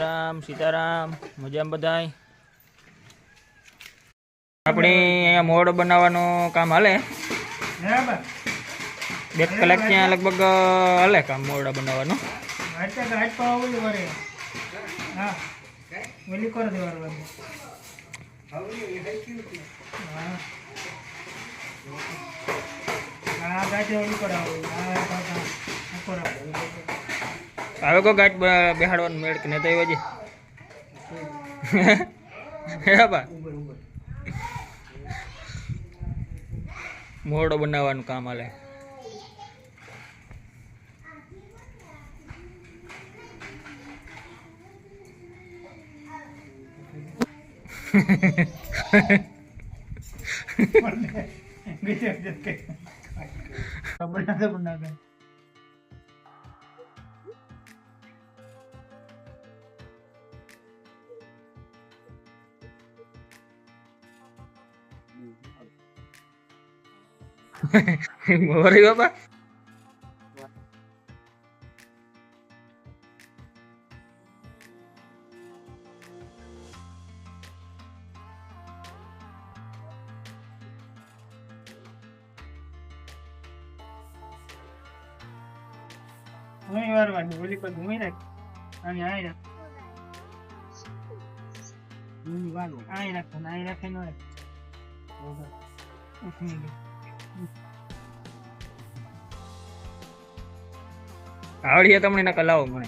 રામ સીતારામ મજામાં બધાય? આપણે અહીંયા મોડ બનાવવાનું કામ હાલે. બે કલાક ત્યાં લગભગ હાલે કામ મોડ બનાવવાનું. હા. આવે કો ગાંઠ બેહાડવાનું મેળ કે નહીં તો એવા જે હે બા મોરડો બનાવવાનું કામ હાલે. બનાવે મોરી બાપા હું વાર વાર ઓલી પર ઘૂમી રાખ અને આઈ રાખ આઈ રાખ અને આઈ રાખે નો રાખ ઉઠી ગઈ. આવડીએ તમને ના કલાવો મને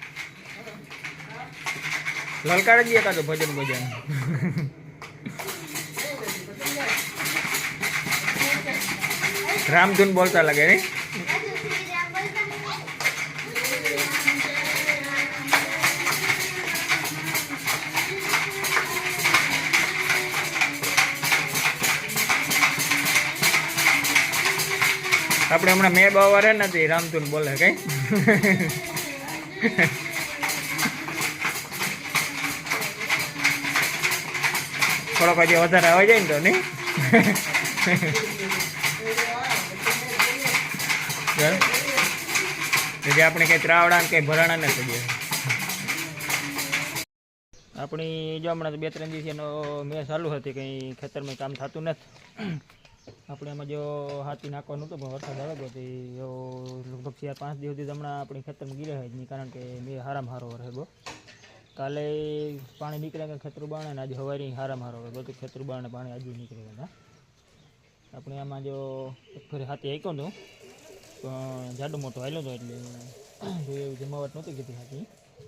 લલકાર જ એકાદો ભજન ભજન રામધૂન બોલતા લાગે ને? આપણે હમણાં મેં બાવા નથી રામધૂન બોલે, કઈ? થોડોક હજી વધારે આવી જાય ને તો નહીં? એટલે આપણે કઈ ત્રાવડા કંઈ ભરાણા નથી દે આપણી જો હમણાં તો બે ત્રણ દિવસ એનો મેં ચાલુ હતી કંઈ ખેતરમાં કામ થતું નથી. આપણે એમાં જો હાથી નાખવાનું હતું પણ વરસાદ આવે તો લગભગ ચાર પાંચ દિવસથી હમણાં આપણી ખેતરમાં ગીરે હોય જ નહીં કારણ કે મેં હારામાં હારો રહેગો કાલે પાણી નીકળે કે ખેતરું બાણે ને આજે હવારી હારો હોય. બધું ખેતરું બાણે, પાણી આજે નીકળે ગયા આપણે આમાં જો એક ફરી હાથી આક્યો હતો, પણ જાડો મોટો હાલ્યો હતો એટલે જો એવી જમાવટ નહોતી કીધી હાથી.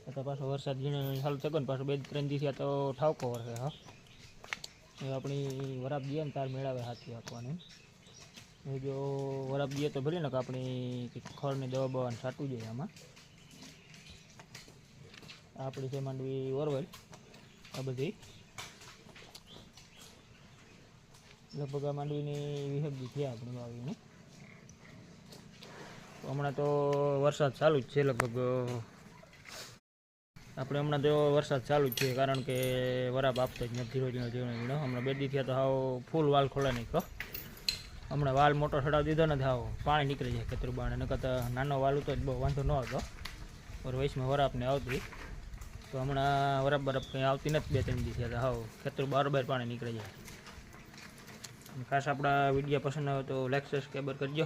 તો પાછો વરસાદ જીણે હાલ થયો ને પાછો બે ત્રણ દિવસ આ તો ઠાવકો વરસે, હા. એ આપણી વરાપ દઈએ ને તાર મેળાવે હાથી આપવાની. જો વરાપ દઈએ તો ભલે ને કે આપણી ખળની દવા બવાને છાંટવું જોઈએ આમાં. આપણી છે માંડવી ઓરવેલ. આ બધી. લગભગ આ માંડવીની વિહગી થયા આપણી વાવીને. હમણાં તો વરસાદ ચાલુ જ છે લગભગ. આપણે હમણાં તો વરસાદ ચાલુ જ છે કારણ કે વરાપ આપતો જ નથી રોજનો જીવનો ઝીણો હમણાં બે દી થયા તો હાવ ફૂલ વાલ ખોલા નાખ્યો. હમણાં વાલ મોટો ચડાવી દીધો નથી આવો પાણી નીકળી જાય ખેતરું બાણે. નકર નાનો વાલ તો જ, બહુ વાંધો ન હતો. પર વયસમાં વરાપને આવતી. તો હમણાં બરાપ કંઈ આવતી નથી બે ત્રણ દિવસે તો હાવ ખેતરું બારોબાર પાણી નીકળી જાય ખાસ આપણા વીડિયો પસંદ આવે તો લાઈક સબસ્ક્રાઈબર કરજો.